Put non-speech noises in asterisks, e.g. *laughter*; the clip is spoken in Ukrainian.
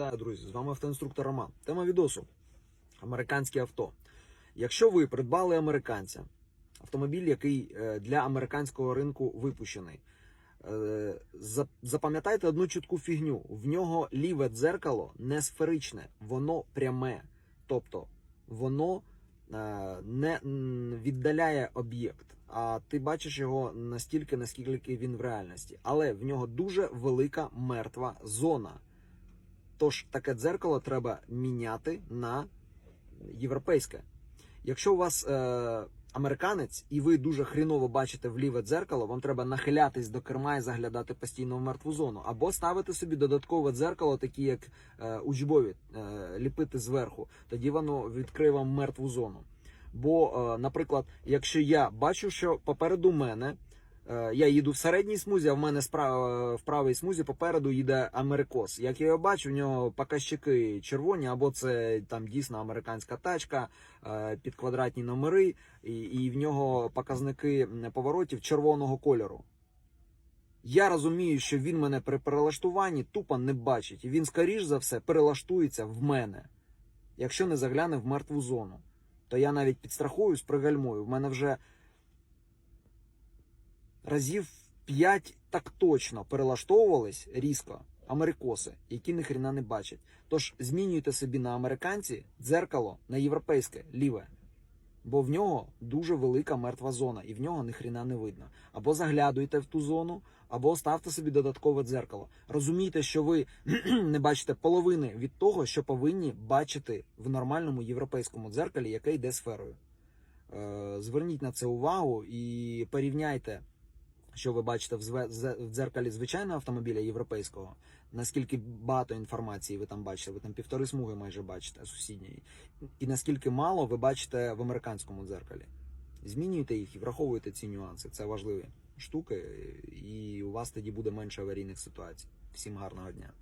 Вітаю, друзі! З вами автоінструктор Роман. Тема відосу: американське авто. Якщо ви придбали американця, автомобіль, який е, для американського ринку випущений, е, запам'ятайте одну чітку фігню: в нього ліве дзеркало не сферичне, воно пряме. Тобто воно е, не віддаляє об'єкт, а ти бачиш його настільки, наскільки він в реальності. Але в нього дуже велика мертва зона. Тож таке дзеркало треба міняти на європейське. Якщо у вас е, американець і ви дуже хріново бачите в ліве дзеркало, вам треба нахилятись до керма і заглядати постійно в мертву зону. Або ставити собі додаткове дзеркало, такі як е, учбові, е, ліпити зверху. Тоді воно відкриє вам мертву зону. Бо, е, наприклад, якщо я бачу, що попереду мене Я їду в середній смузі, а в мене справа в правій смузі попереду їде америкос. Як я його бачу, в нього показчики червоні, або це там дійсно американська тачка е, під квадратні номери, і, і в нього показники поворотів червоного кольору. Я розумію, що він мене при перелаштуванні тупо не бачить, і він, скоріш за все, перелаштується в мене, якщо не загляне в мертву зону. То я навіть підстрахуюсь, пригальмую. В мене вже разів 5 так точно перелаштовувались різко америкоси, які ні хрена не бачать. Тож змінюйте собі на американці дзеркало на європейське ліве. Бо в нього дуже велика мертва зона, і в нього ні хрена не видно. Або заглядуйте в ту зону, або ставте собі додаткове дзеркало. Розумійте, що ви *clears throat* не бачите половини від того, що повинні бачити в нормальному європейському дзеркалі, яке йде сферою. Е, Зверніть на це увагу і порівняйте що ви бачите в дзеркалі звичайного автомобіля європейського, наскільки багато інформації ви там бачите, ви там півтори смуги майже бачите сусідньої, і наскільки мало ви бачите в американському дзеркалі. Змінюйте їх і враховуйте ці нюанси. Це важливі штуки, і у вас тоді буде менше аварійних ситуацій. Всім гарного дня.